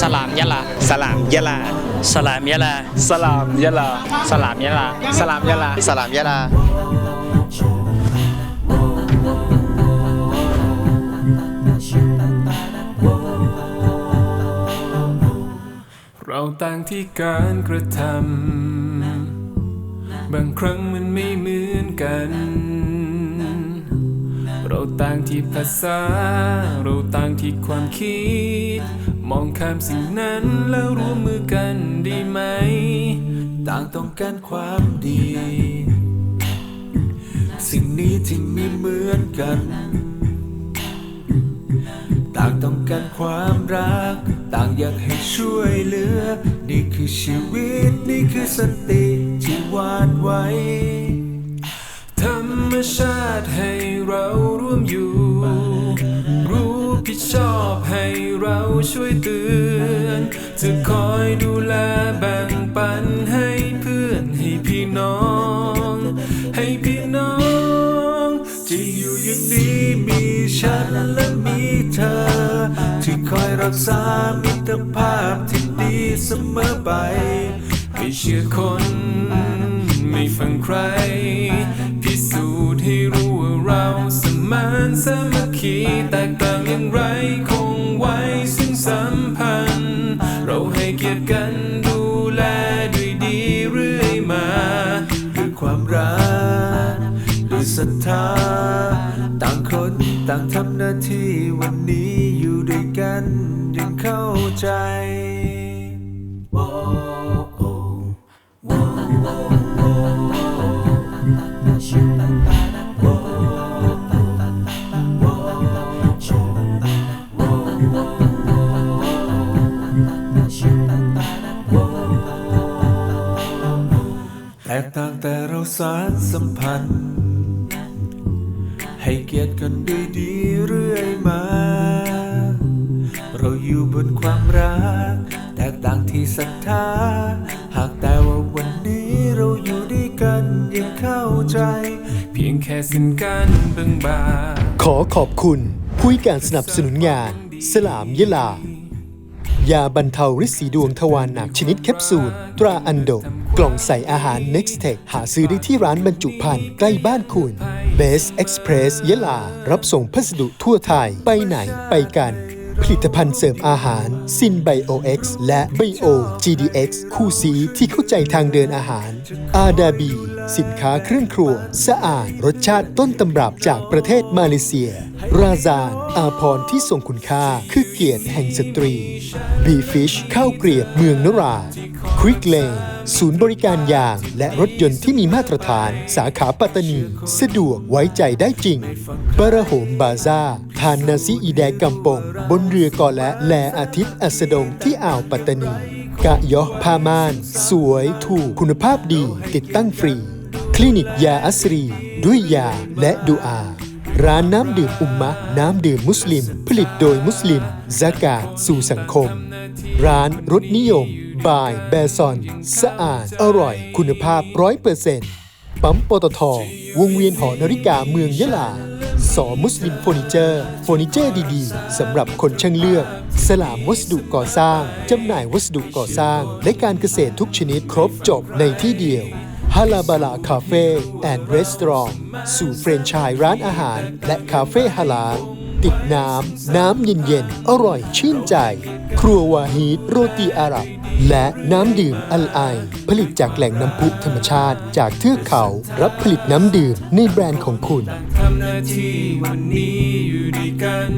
สลามยะลา สลามยะลา สลามยะลา สลามยะลา สลามยะลา สลามยะลา สลามยะลาเราต่างที่การกระทำบางครั้งมันไม่เหมือนกัน เราต่างที่ภาษา เราต่างที่ความคิด มองข้ามสิ่งนั้นแล้วร่วมมือกันด้ไหม ต่างต้องการความดี สิ่งนี้ที่มีเหมือนกัน ต่างต้องการความรัก ต่างอยากให้ช่วยเหลือ นี่คือชีวิตนี่คือสติที่วาดไว้ ธรรมชาติให้เราร่วมอยู่ รู้ผิดชอบให้ เราช่วยเตือน จะคอยดูแลแบ่งปันให้เพื่อนให้พี่น้อง ให้พี่น้องที่อยู่อย่างนี้มีฉันและมีเธอ ที่คอยรักษามิตรภาพที่ดีเสมอไปไม่เชื่อคนไม่ฟังใคร พิสูจน์ให้รู้ว่าเราสมานสามัคคีแตกต่างอย่างไร กันดูแลด้วยดีเรื่อยมาด้วยความรักด้วยศรัทธา ต่างคนต่างทำหน้าที่วันนี้อยู่ด้วยกันยังเข้าใจ กต่างแต่เราสารสัมพันธ์ ให้เกียรติกันด้วยดีเรื่อยมา เราอยู่บนความรัก แตกต่างที่ศรัทธา หากแต่ว่าวันนี้เราอยู่ด้วยกันยังเข้าใจ เพียงแค่สิ้นกันบิ่งบาขอขอบคุณผู้ให้การสนับสนุนงาน สลามยะลา ยาบรรเทาฤทธิ์สีดวงทวารหนักชนิดแคปซูล ตราอันโด กล่องใส่อาหาร Nextech หาซื้อได้ที่ร้านบรรจุภัณฑ์ใกล้บ้านคุณ Best Express ยะลา รับส่งพัสดุทั่วไทย ไปไหนไปกัน ผลิตภัณฑ์เสริมอาหารซินไบโอ X และ Bio GDX คู่ซีที่เข้าใจทางเดินอาหาร อาดาบี สินค้าเครื่องครัว สะอาด รสชาติต้นตำรับจากประเทศมาเลเซีย ราซาน อาพรที่ทรงคุณค่า คือเกียรติแห่งสตรี บีฟิชข้าวเกรียบเมืองนราควิกเลนศูนย์บริการยางและรถยนต์ที่มีมาตรฐาน สาขาปัตตานี สะดวกไว้ใจได้จริงบารโหมบาซา ทานนาซีอีแดกำปง บนเรือก่อและแลอาทิตย์อัสดงที่อ่าวปัตตานี กะยอผ้าม่าน สวยถูกคุณภาพดีติดตั้งฟรี คลินิกยาอัสรี ด้วยยาและดูอา ร้านน้ำดื่มอุมมะ น้ำดื่มมุสลิม ผลิตโดยมุสลิมซากาศสู่สังคม ร้านรสนิยม บายแบซอน สะอาด อร่อย คุณภาพร้อยเปอร์เซ็นต์ปั๊มปตทวงเวียนหอนาฬิกาเมืองยะลา สอมุสลิมเฟอร์นิเจอร์เฟอร์นิเจอร์ดีๆสำหรับคนช่างเลือก สลามวัสดุก่อสร้าง จำหน่ายวัสดุก่อสร้าง และการเกษตรทุกชนิดครบจบในที่เดียวฮาลาบาลาคาเฟ่แอนด์รีสตอรองสู่เฟรนไชส์ร้านอาหาร และคาเฟ่ฮาลาล ติดน้ำ น้ำเย็นๆ อร่อยชื่นใจ ครัววาฮีดโรตีอาหรับ และน้ำดื่มอัลไอ ผลิตจากแหล่งน้ำพุธรรมชาติจากเทือกเขา รับผลิตน้ำดื่มในแบรนด์ของคุณทำหน้าที่วันนี้อยู่ด้วยกัน